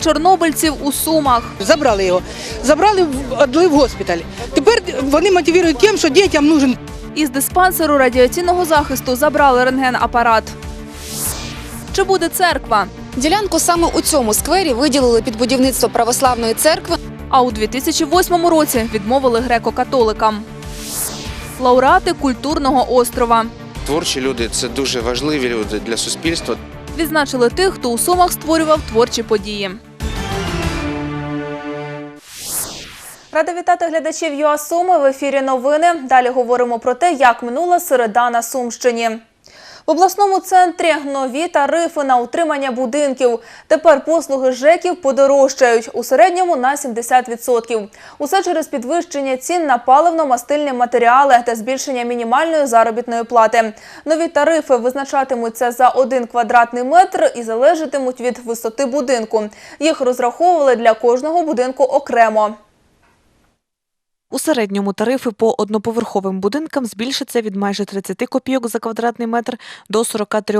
чорнобильців у Сумах. Забрали його. Забрали, в- віддали в госпіталь. Тепер вони мотивують тим, що дітям нужен Із диспансеру радіаційного захисту забрали рентген-апарат. Чи буде церква? Ділянку саме у цьому сквері виділили під будівництво православної церкви. А у 2008 році відмовили греко-католикам. Лауреати культурного острова. Творчі люди це дуже важливі люди для суспільства. Відзначили тих, хто у Сумах створював творчі події. Рада вітати глядачів ЮА Суми. В ефірі новини. Далі говоримо про те, як минула середа на Сумщині. В обласному центрі нові тарифи на утримання будинків. Тепер послуги ЖЕКів подорожчають у середньому на 70%. Усе через підвищення цін на паливно-мастильні матеріали та збільшення мінімальної заробітної плати. Нові тарифи визначатимуться за один квадратний метр і залежатимуть від висоти будинку. Їх розраховували для кожного будинку окремо. У середньому тарифи по одноповерховим будинкам збільшаться від майже 30 копійок за квадратний метр до 43.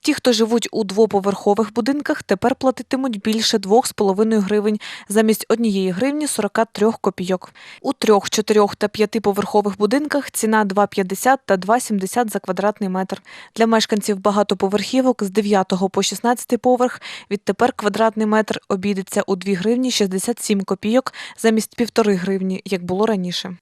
Ті, хто живуть у двоповерхових будинках, тепер платитимуть більше 2,5 гривень замість однієї гривні 43 копійок. У трьох, чотирьох та п'ятиповерхових будинках ціна 2,50 та 2,70 за квадратний метр. Для мешканців багатоповерхівок з 9 по 16 поверх відтепер квадратний метр обійдеться у 2 гривні 67 копійок замість півтори гривні, як було раніше.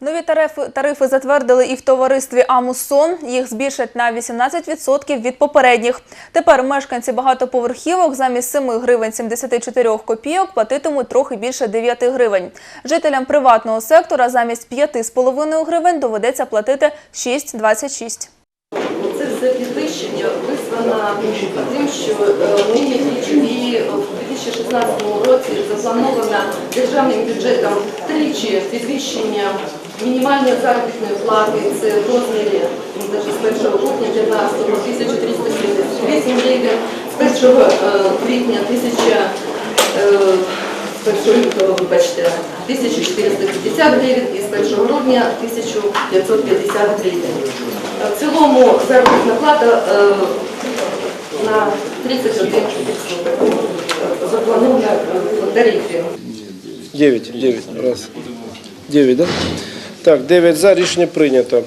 Нові тарифи, тарифи затвердили і в товаристві Амусон. Їх збільшать на 18% від попередніх. Тепер мешканці багатоповерхівок замість 7 гривень 74 копійок платитимуть трохи більше 9 гривень. Жителям приватного сектора замість 5,5 гривень доведеться платити 6,26. Підвищення визвано тим, що е, ми і в 2016 році заплановано державним бюджетом тричі підвищення мінімальної заробітної плати. Це в розмірі ну, з 1 квітня 15 1378 гривень, з 1 е, квітня 1000 е, з 1 лютого, вибачте, 1450 гривень і з 1 грудня 1550 гривень. В цілому заробітна плата е, на 31% запланована в тарифі. 9, 9, раз. 9, да? Так, 9 за, рішення прийнято.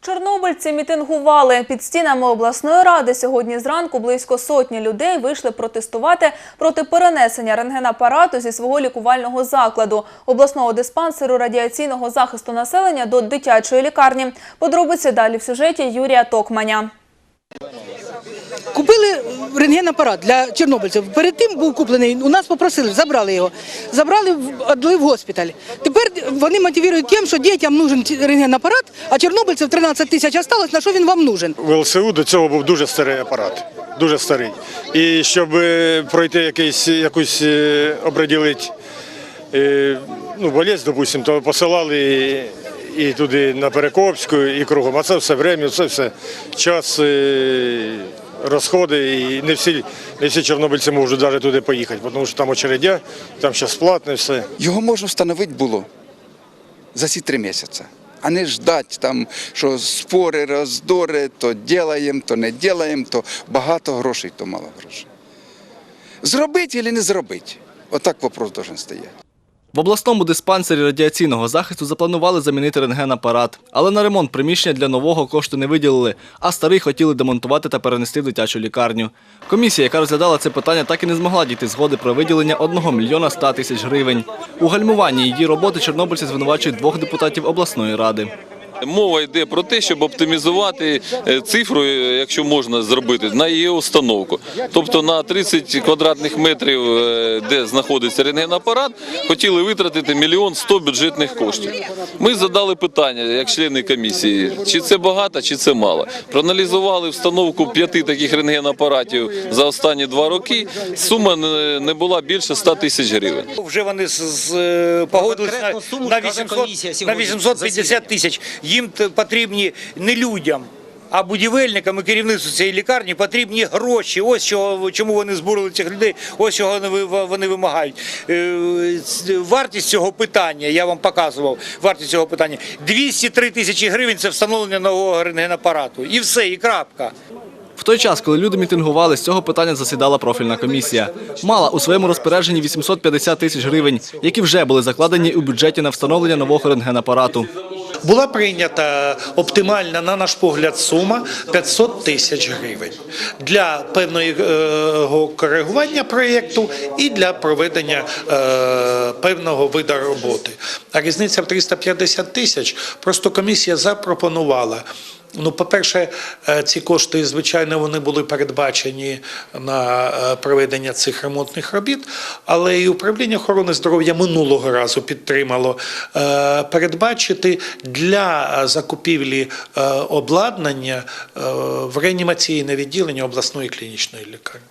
Чорнобильці мітингували під стінами обласної ради. Сьогодні зранку близько сотні людей вийшли протестувати проти перенесення рентгенапарату зі свого лікувального закладу обласного диспансеру радіаційного захисту населення до дитячої лікарні. Подробиці далі в сюжеті Юрія Токманя. Купили рентген-апарат для чорнобильців. Перед тим був куплений, у нас попросили, забрали його. Забрали, віддали в госпіталь. Тепер вони мотивують тим, що дітям нужен рентген-апарат, а чорнобильців 13 тисяч осталось, на що він вам нужен? В ЛСУ до цього був дуже старий апарат, дуже старий. І щоб е, пройти якийсь, якусь е, оприділити е, ну, болезнь, допустим, то посилали і, туди на Перекопську, і кругом. А це все время, це все час, е, розходи, і не всі, не всі чорнобильці можуть навіть туди поїхати, тому що там очередя, там зараз платне все. Його можна встановити було за ці три місяці. А не ждать там, що спори, роздори, то ділаємо, то не ділаємо, то багато грошей, то мало грошей. Зробити чи не зробити? Отак вопрос должен стояти. В обласному диспансері радіаційного захисту запланували замінити рентген-апарат, але на ремонт приміщення для нового кошти не виділили, а старий хотіли демонтувати та перенести в дитячу лікарню. Комісія, яка розглядала це питання, так і не змогла дійти згоди про виділення 1 мільйона 100 тисяч гривень. У гальмуванні її роботи чорнобильці звинувачують двох депутатів обласної ради. Мова йде про те, щоб оптимізувати е, цифру, е, якщо можна зробити, на її установку. Тобто на 30 квадратних метрів, е, де знаходиться рентгенапарат, хотіли витратити мільйон 100 бюджетних коштів. Ми задали питання, як члени комісії, чи це багато, чи це мало. Проаналізували встановку п'яти таких рентгенапаратів за останні два роки. Сума не- була більше 100 тисяч гривень. Вже вони погодились на, суму на, скаже 800, комісія на 850 тисяч. Їм потрібні не людям, а будівельникам і керівництву цієї лікарні потрібні гроші. Ось чого, чому вони збурили цих людей, ось чого вони, вимагають. Е, Вартість цього питання, я вам показував, вартість цього питання 203 тисячі гривень це встановлення нового рентгенапарату. І все, і крапка. В той час, коли люди мітингували, з цього питання засідала профільна комісія. Мала у своєму розпорядженні 850 тисяч гривень, які вже були закладені у бюджеті на встановлення нового рентгенапарату. Була прийнята оптимальна, на наш погляд, сума 500 тисяч гривень для певного коригування проєкту і для проведення е, певного виду роботи. А різниця в 350 тисяч просто комісія запропонувала. Ну, по-перше, е, ці кошти, звичайно, вони були передбачені на е, проведення цих ремонтних робіт, але і управління охорони здоров'я минулого разу підтримало е, передбачити для е, закупівлі е, обладнання е, в реанімаційне відділення обласної клінічної лікарні.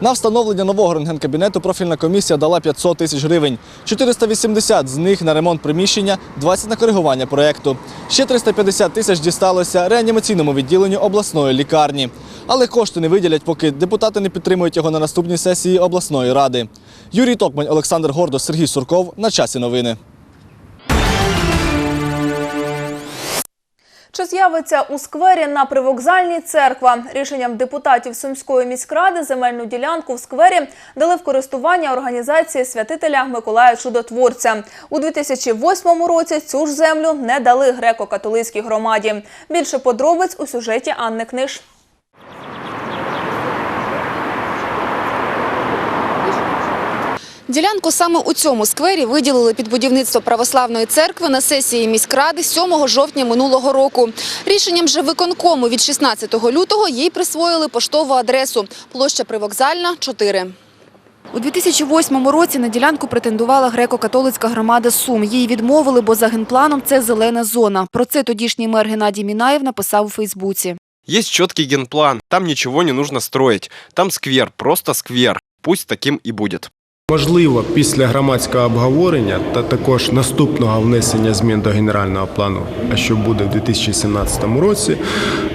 На встановлення нового рентгенкабінету профільна комісія дала 500 тисяч гривень. 480 з них на ремонт приміщення, 20 на коригування проєкту. Ще 350 тисяч дісталося реанімаційному відділенню обласної лікарні. Але кошти не виділять, поки депутати не підтримують його на наступній сесії обласної ради. Юрій Токмань, Олександр Гордос, Сергій Сурков. На часі новини. Чи з'явиться у сквері на привокзальній церква? Рішенням депутатів Сумської міськради земельну ділянку в сквері дали в користування організації святителя Миколая Чудотворця. У 2008 році цю ж землю не дали греко-католицькій громаді. Більше подробиць у сюжеті Анни Книж. Ділянку саме у цьому сквері виділили під будівництво православної церкви на сесії міськради 7 жовтня минулого року. Рішенням же виконкому від 16 лютого їй присвоїли поштову адресу площа Привокзальна, 4. У 2008 році на ділянку претендувала греко-католицька громада Сум. Їй відмовили, бо за генпланом це зелена зона. Про це тодішній мер Геннадій Мінаєв написав у Фейсбуці. Есть четкий генплан, там ничего не нужно строить. Там сквер, просто сквер. Пусть таким и будет. Можливо, після громадського обговорення та також наступного внесення змін до генерального плану, а що буде в 2017 році,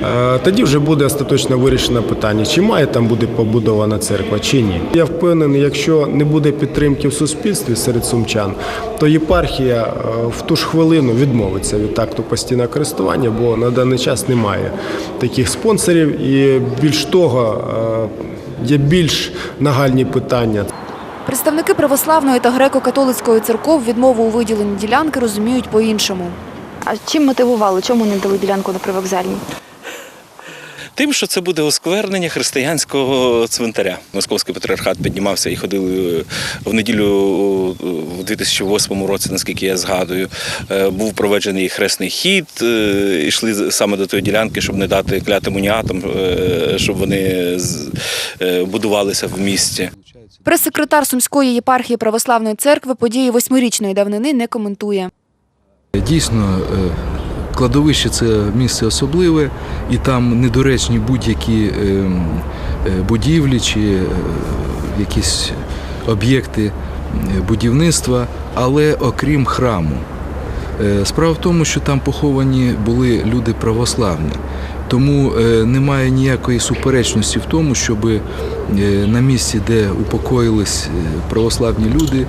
е, тоді вже буде остаточно вирішено питання, чи має там бути побудована церква, чи ні. Я впевнений, якщо не буде підтримки в суспільстві серед сумчан, то єпархія е, в ту ж хвилину відмовиться від акту постійного користування, бо на даний час немає таких спонсорів, і більш того, е, є більш нагальні питання. Представники православної та греко-католицької церков відмову у виділенні ділянки розуміють по-іншому. А чим мотивували? Чому не дали ділянку на привокзальній? Тим, що це буде осквернення християнського цвинтаря. Московський патріархат піднімався і ходили в неділю у 2008 році, наскільки я згадую. Е, Був проведений хресний хід, е, йшли саме до тої ділянки, щоб не дати клятим уніатам, е, щоб вони е, будувалися в місті. Прес-секретар Сумської єпархії православної церкви події восьмирічної давнини не коментує. Дійсно, е, кладовище це місце особливе, і там недоречні будь-які е, е, будівлі чи якісь об'єкти будівництва, але окрім храму. Справа в тому, що там поховані були люди православні. Тому е, немає ніякої суперечності в тому, щоб е, на місці, де упокоїлись е, православні люди,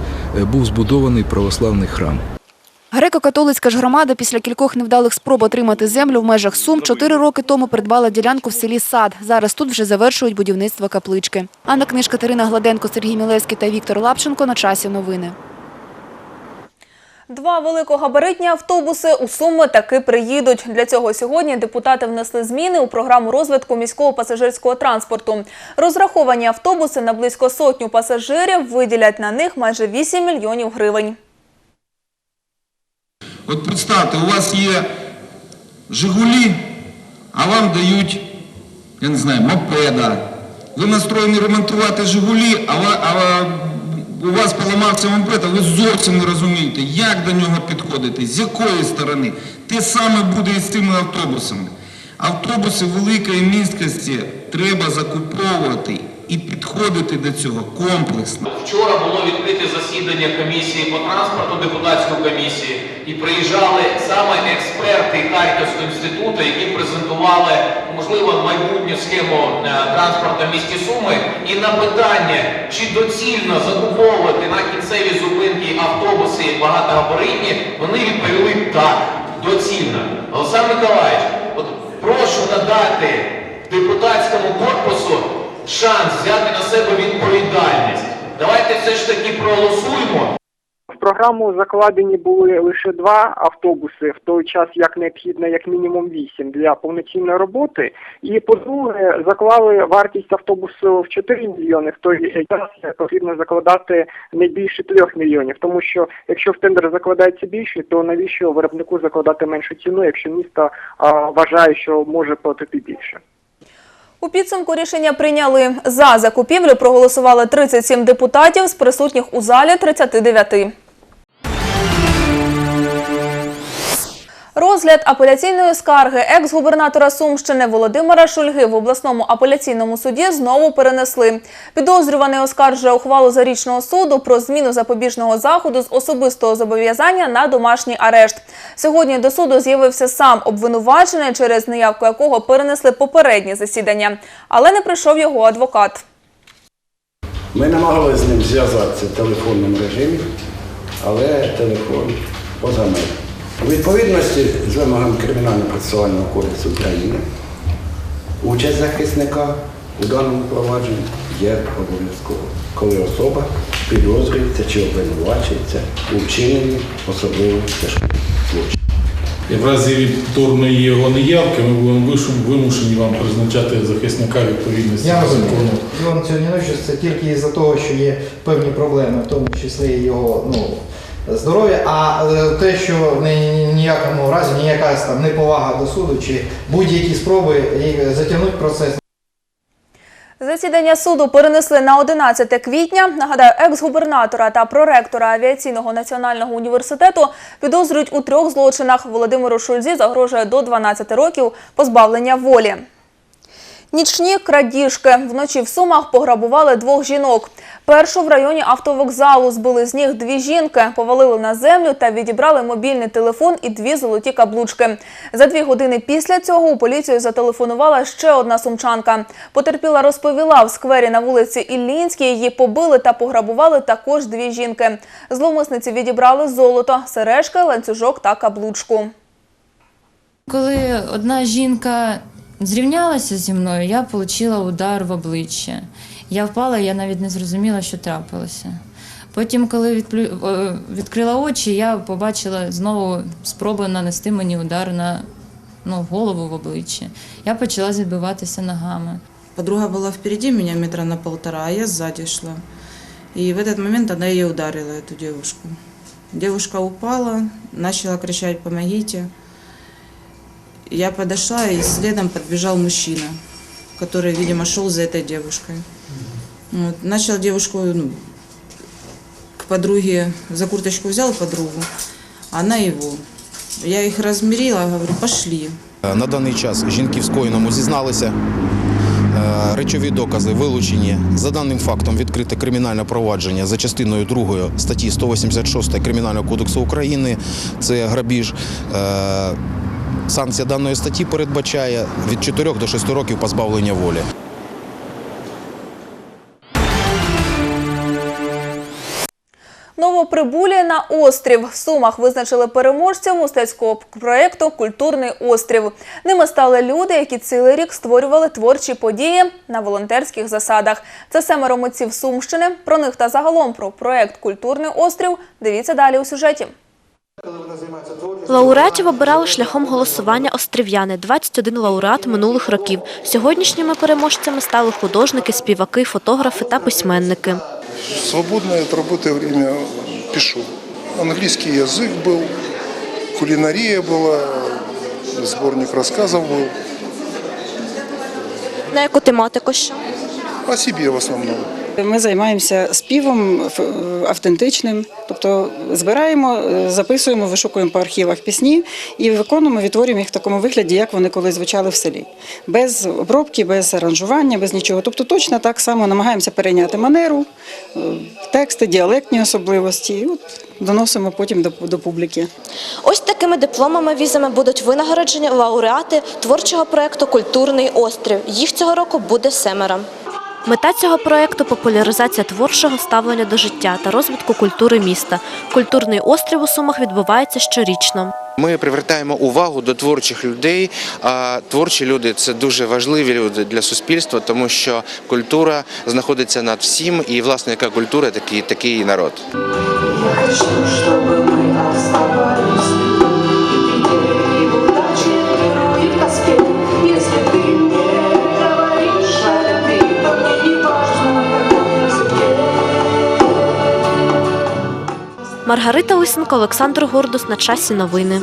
був збудований православний храм. Греко-католицька ж громада після кількох невдалих спроб отримати землю в межах Сум чотири роки тому придбала ділянку в селі Сад. Зараз тут вже завершують будівництво каплички. Анна Книж, Катерина Гладенко, Сергій Мілевський та Віктор Лапченко на часі новини. Два великогабаритні автобуси у Суми таки приїдуть. Для цього сьогодні депутати внесли зміни у програму розвитку міського пасажирського транспорту. Розраховані автобуси на близько сотню пасажирів виділять на них майже 8 мільйонів гривень. От представте, у вас є Жигулі, а вам дають, я не знаю, мопеда. Ви настроєні ремонтувати Жигулі, а, у вас поламався мопед, а ви зовсім не розумієте, як до нього підходити, з якої сторони. Те саме буде і з цими автобусами. Автобуси великої місткості треба закуповувати і підходити до цього комплексно. Вчора було відкрите засідання комісії по транспорту, депутатської комісії, і приїжджали саме експерти Харківського інституту, які презентували можливо майбутню схему е, транспорту в місті Суми. І на питання, чи доцільно закуповувати на кінцеві зупинки автобуси багатогабаритні, вони відповіли так, доцільно. Олександр Миколаївич, от прошу надати депутатському корпусу шанс взяти на себе відповідальність. Давайте все ж таки проголосуємо. В програму закладені були лише два автобуси, в той час як необхідно як мінімум вісім для повноцінної роботи. І по-друге, заклали вартість автобусу в 4 мільйони, в той час потрібно закладати не більше 3 мільйонів. Тому що якщо в тендер закладається більше, то навіщо виробнику закладати меншу ціну, якщо місто а, вважає, що може платити більше. У підсумку рішення прийняли. За закупівлю проголосували 37 депутатів з присутніх у залі 39. Розгляд апеляційної скарги екс-губернатора Сумщини Володимира Шульги в обласному апеляційному суді знову перенесли. Підозрюваний оскаржує ухвалу зарічного суду про зміну запобіжного заходу з особистого зобов'язання на домашній арешт. Сьогодні до суду з'явився сам обвинувачений, через неявку якого перенесли попереднє засідання, але не прийшов його адвокат. Ми намагалися з ним зв'язатися в телефонному режимі, але телефон поза межами. У відповідності з вимогами Кримінально-процесуального кодексу України участь захисника у даному провадженні є обов'язково, коли особа підозрюється чи обвинувачується у вчиненні особливо тяжких злочинів. І в разі відторної його неявки ми будемо вимушені вам призначати захисника відповідності Я розумію. Іван Сьогодні це тільки із-за того, що є певні проблеми, в тому числі і його ну, здоров'я, а е, те, що в ні- ніякому разі ніяка там неповага до суду чи будь-які спроби і затягнути процес. Засідання суду перенесли на 11 квітня. Нагадаю, екс-губернатора та проректора авіаційного національного університету підозрюють у трьох злочинах. Володимиру Шульзі загрожує до 12 років позбавлення волі. Нічні крадіжки. Вночі в Сумах пограбували двох жінок. Першу в районі автовокзалу збили з ніг дві жінки, повалили на землю та відібрали мобільний телефон і дві золоті каблучки. За дві години після цього у поліцію зателефонувала ще одна сумчанка. Потерпіла розповіла, в сквері на вулиці Іллінській її побили та пограбували також дві жінки. Зловмисниці відібрали золото, сережки, ланцюжок та каблучку. Коли одна жінка зрівнялася зі мною, я отримала удар в обличчя. Я впала, я навіть не зрозуміла, що трапилося. Потім, коли відплю- е, відкрила очі, я побачила знову спробу нанести мені удар на ну, голову в обличчя. Я почала відбиватися ногами. Подруга была впереди меня метра на полтора, а я сзади шла. И в этот момент она ее ударила, эту девушку. Девушка упала, начала кричать «помогите». Я подошла, и следом подбежал мужчина, который, видимо, шел за этой девушкой. Вот. Начал девушку ну, к подруге, за курточку взял подругу, она его. Я их размерила, говорю, пошли. На даний час жінки в скоєному зізналися. Е, Речові докази вилучені. За даним фактом відкрите кримінальне провадження за частиною 2 статті 186 Кримінального кодексу України. Це грабіж. Санкція даної статті передбачає від 4 до 6 років позбавлення волі. Новоприбулі на острів. В Сумах визначили переможців мистецького проєкту Культурний острів. Ними стали люди, які цілий рік створювали творчі події на волонтерських засадах. Це семеро митців Сумщини. Про них та загалом про проєкт Культурний острів. Дивіться далі у сюжеті. Лауреатів обирали шляхом голосування острів'яни. 21 лауреат минулих років. Сьогоднішніми переможцями стали художники, співаки, фотографи та письменники. свободное от работы время пишу. Английский язык был, кулинария была, сборник рассказов был. На яку тематику що? О себе в основном. Ми займаємося співом автентичним, тобто збираємо, е, записуємо, вишукуємо по архівах пісні і виконуємо, відтворюємо їх в такому вигляді, як вони колись звучали в селі. Без обробки, без аранжування, без нічого. Тобто точно так само намагаємося перейняти манеру, е, тексти, діалектні особливості. От доносимо потім до, до публіки. Ось такими дипломами візами будуть винагороджені лауреати творчого проєкту Культурний острів. Їх цього року буде семеро. Мета цього проєкту – популяризація творчого ставлення до життя та розвитку культури міста. Культурний острів у Сумах відбувається щорічно. Ми привертаємо увагу до творчих людей. А творчі люди це дуже важливі люди для суспільства, тому що культура знаходиться над всім, і власне яка культура, такий такий і народ. Маргарита Лисенко, Олександр Гордус. На часі новини.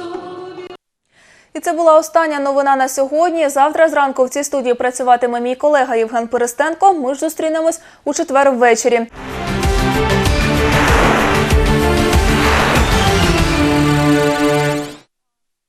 І це була остання новина на сьогодні. Завтра зранку в цій студії працюватиме мій колега Євген Перестенко. Ми ж зустрінемось у четвер ввечері.